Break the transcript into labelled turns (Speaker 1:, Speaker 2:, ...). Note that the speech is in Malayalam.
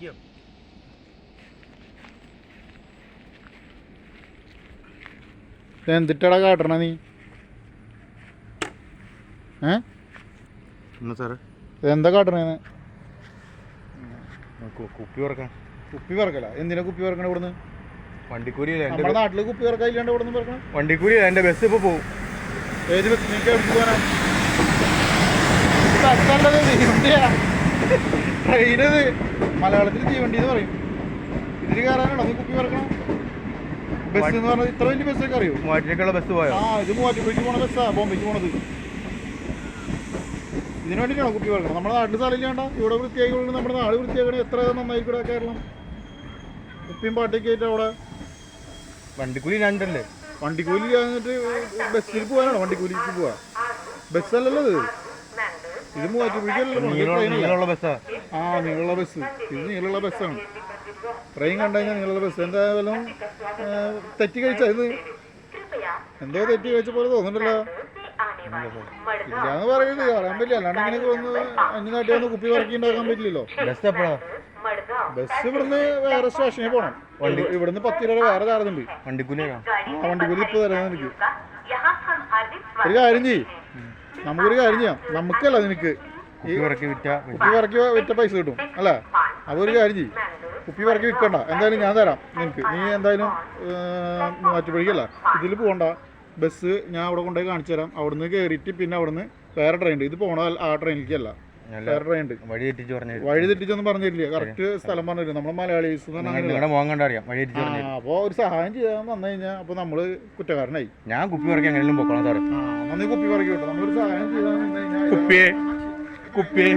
Speaker 1: ഇരിക്കാം
Speaker 2: എന്തിട്ടടാ കാട്ടണ നീ? ഏ?
Speaker 1: സാറേ?
Speaker 2: എന്താ കാട്ടണേന്ന്
Speaker 1: കുപ്പി പറക്കാൻ
Speaker 2: കുപ്പി പറക്കല എന്തിനാ കുപ്പി പറക്കണ ഇവിടുന്ന്?
Speaker 1: വണ്ടിക്കൂലി
Speaker 2: നമ്മുടെ നാട്ടിൽ കുപ്പി പറക്കാൻ ഇല്ലാണ്ട് ഇവിടുന്ന് പറക്കണം
Speaker 1: വണ്ടിക്കൂലി എന്റെ ബസ് ഇപ്പോൾ പോകും
Speaker 2: ഏത് ബസ് നിങ്ങൾക്ക് എവിടെ പോകാനാ തട്ടേണ്ടത് ട്രെയിനത് മലയാളത്തിൽ തീവണ്ടി എന്ന് പറയും. ഇതിന് കയറാനാണോ നീ കുപ്പി പറക്കണം ബസ് എന്ന് പറഞ്ഞാൽ ഇത്ര വലിയ ബസ്സൊക്കെ അറിയോ?
Speaker 1: മൂവാറ്റിലേക്കുള്ള ബസ് പോയോ?
Speaker 2: ആ ഇത് മൂവാറ്റുപുഴയ്ക്ക് പോണ ബസ്സാ ബോംബെക്ക് പോണത്. ഇതിന് വേണ്ടിയിട്ടാണോ കുപ്പി പറക്കണം നമ്മുടെ നാട്ടിൽ സ്ഥലമില്ലാണ്ട ഇവിടെ വൃത്തിയായി കൊടുക്കണം നമ്മുടെ നാട് വൃത്തിയാക്കണേ എത്ര നന്നായിക്കൂടെ കേരളം? കുപ്പിയും പാട്ടൊക്കെ ആയിട്ട് അവിടെ.
Speaker 1: വണ്ടിക്കൂലി രണ്ടല്ലേ?
Speaker 2: വണ്ടിക്കൂലി എന്നിട്ട് ബസ്സിൽ പോകാനാണോ? വണ്ടിക്കൂലിക്ക് പോവാ? ബസ്സല്ലല്ലോ ഇത്. ഇത്
Speaker 1: നീളമുള്ള ബസ്സാ
Speaker 2: ആ? നീളമുള്ള ബസ് ഇത് നീളമുള്ള ബസ്സാണ് ട്രെയിൻ കണ്ടു കഴിഞ്ഞാൽ നീളമുള്ള ബസ് എന്തായാലും തെറ്റി കഴിച്ചാ ഇത്. എന്തോ തെറ്റി കഴിച്ച പോലെ തോന്നുന്നുണ്ടല്ലോ. ഇല്ലാന്ന് പറയുന്നത് അറിയാൻ പറ്റില്ല. അല്ലാണ്ട് ഇങ്ങനെ ഒന്ന് അന്യനാട്ടിൽ വന്ന് കുപ്പി പറക്കി ഉണ്ടാക്കാൻ പറ്റില്ലല്ലോ.
Speaker 1: ബസ് എപ്പോഴാ?
Speaker 2: ബസ് ഇവിടുന്ന് വേറെ സ്റ്റേഷനിൽ പോകണം ഇവി- ഇവിടുന്ന് പത്ത് രൂപ വേറെ ചാർജുണ്ട്.
Speaker 1: വണ്ടിക്കൂലി
Speaker 2: ആ വണ്ടിക്കൂലി ഇപ്പൊ തരാൻ എനിക്ക്. ഒരു കാര്യം ചെയ്യ്. നമുക്കൊരു കാര്യം ചെയ്യാം. നമുക്കല്ല നിനക്ക്?
Speaker 1: കുപ്പി പറക്കി വിറ്റ
Speaker 2: കുപ്പി പറക്കി വിറ്റ പൈസ കിട്ടും അല്ല? അതൊരു കാര്യം ചെയ്യ്. കുപ്പി പറക്കി വിൽക്കണ്ട. എന്തായാലും ഞാൻ തരാം നിനക്ക്. നീ എന്തായാലും മാറ്റുപഴിക്കല്ല ഇതിൽ പോകണ്ട ബസ് ഞാൻ അവിടെ കൊണ്ടുപോയി കാണിച്ചു തരാം. അവിടുന്ന് കയറിയിട്ട് പിന്നെ അവിടുന്ന് വേറെ ട്രെയിൻ ഇത് പോണ ആ ട്രെയിനിലേക്കല്ല ഉണ്ട്
Speaker 1: വഴി തെറ്റിച്ച് പറഞ്ഞു
Speaker 2: വഴി തെറ്റിച്ചൊന്നും പറഞ്ഞില്ല കറക്റ്റ് സ്ഥലം പറഞ്ഞില്ല നമ്മളെ മലയാളീസ് അപ്പൊ പറഞ്ഞാൽ അങ്ങനെയല്ല.
Speaker 1: നിങ്ങളുടെ മോൻ കണ്ടറിയാം വഴി തെറ്റിച്ച് പറഞ്ഞു
Speaker 2: ആ അപ്പോൾ ഒരു സഹായം ചെയ്യാൻ വന്നു കഴിഞ്ഞാൽ അപ്പോൾ നമ്മൾ കുറ്റക്കാരനായി.
Speaker 1: ഞാൻ കുപ്പി പറക്കി എങ്ങനെയും സാറേ.
Speaker 2: നന്ദി കുപ്പി പറക്കി വിട്ടോ നമ്മളൊരു സഹായം കഴിഞ്ഞാൽ
Speaker 1: കുപ്പിയെ കുപ്പിയെ.